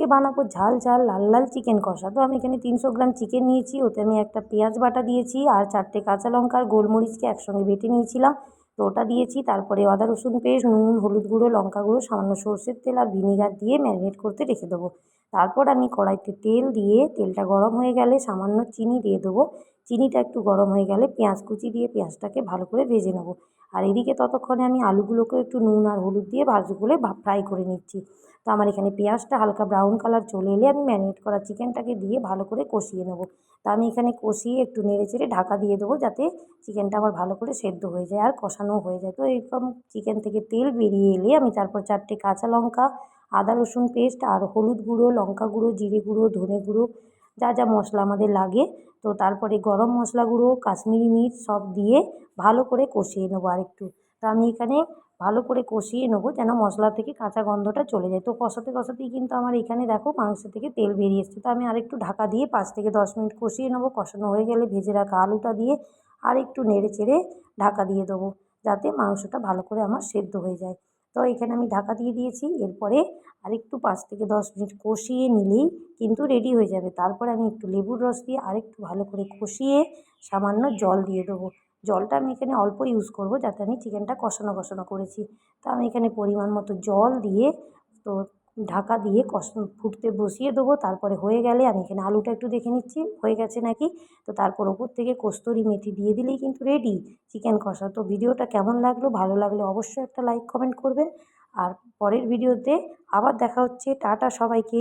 আজকে বানাবো ঝাল ঝাল লাল লাল চিকেন কষা। তো আমি এখানে তিনশো গ্রাম চিকেন নিয়েছি, ওতে আমি একটা পেঁয়াজ বাটা দিয়েছি আর চারটে কাঁচা লঙ্কা আর গোলমরিচকে একসঙ্গে বেটে নিয়েছিলাম। তো ওটা দিয়েছি, তারপরে আদা, রসুন পেস্ট, নুন, হলুদ গুঁড়ো, লঙ্কা গুঁড়ো, সামান্য সর্ষের তেল আর ভিনিগার দিয়ে ম্যারিনেট করতে রেখে দেবো। তারপর আমি কড়াইতে তেল দিয়ে, তেলটা গরম হয়ে গেলে সামান্য চিনি দিয়ে দেবো। চিনিটা একটু গরম হয়ে গেলে পেঁয়াজ কুচি দিয়ে পেঁয়াজটাকে ভালো করে ভেজে নেব। আর এদিকে ততক্ষণে আমি আলুগুলোকেও একটু নুন আর হলুদ দিয়ে ভাজি করে ফ্রাই করে নিচ্ছি। তো আমার এখানে পেঁয়াজটা হালকা ব্রাউন কালার চলে এলে আমি ম্যারিনেট করা চিকেনটাকে দিয়ে ভালো করে কষিয়ে নেব। তো আমি এখানে কষিয়ে একটু নেড়ে চেড়ে ঢাকা দিয়ে দেবো যাতে চিকেনটা আমার ভালো করে সেদ্ধ হয়ে যায় আর কষানোও হয়ে যায়। তো এরকম চিকেন থেকে তেল বেরিয়ে এলে আমি তারপর চারটে কাঁচা লঙ্কা, আদা রসুন পেস্ট আর হলুদ গুঁড়ো, লঙ্কা গুঁড়ো, জিরে গুঁড়ো, ধনে গুঁড়ো যা যা মশলা আমাদের লাগে। তো তারপরে গরম মশলা গুঁড়ো, কাশ্মীরি মির্চ সব দিয়ে ভালো করে কষিয়ে নেব আরেকটু। তো আমি এখানে ভালো করে কষিয়ে নেব যেন মশলা থেকে কাঁচা গন্ধটা চলে যায়। তো কষাতে কষাতেই কিন্তু আমার এখানে দেখো মাংস থেকে তেল বেরিয়ে এসছে। তো আমি আরেকটু ঢাকা দিয়ে পাঁচ থেকে দশ মিনিট কষিয়ে নেব। কষানো হয়ে গেলে ভেজে রাখা আলুটা দিয়ে আর একটু নেড়ে চেড়ে ঢাকা দিয়ে দেবো। যাতে মাংসটা ভালো করে আমার সেদ্ধ হয়ে যায়। তো এখানে আমি ঢাকা দিয়ে দিয়েছি। এরপরে আরেকটু পাঁচ থেকে দশ মিনিট কষিয়ে নিলেই কিন্তু রেডি হয়ে যাবে। তারপরে আমি একটু লেবুর রস দিয়ে আরেকটু ভালো করে কষিয়ে সামান্য জল দিয়ে দেবো। জলটা আমি এখানে অল্প ইউজ করব যাতে আমি চিকেনটা কষানো কষানো করেছি। তো আমি এখানে পরিমাণ মতো জল দিয়ে তো ঢাকা দিয়ে ফুটতে বসিয়ে দেবো, তারপরে হয়ে গেলে আমি এখানে আলুটা একটু দেখে নিচ্ছি, হয়ে গেছে নাকি? তো তারপর ওপর থেকে কস্তুরি মেথি দিয়ে দিলেই কিন্তু রেডি চিকেন কষা। তো ভিডিওটা কেমন লাগল? ভালো লাগলে অবশ্যই একটা লাইক কমেন্ট করবেন। আর পরের ভিডিওতে আবার দেখা হচ্ছে। টাটা সবাইকে।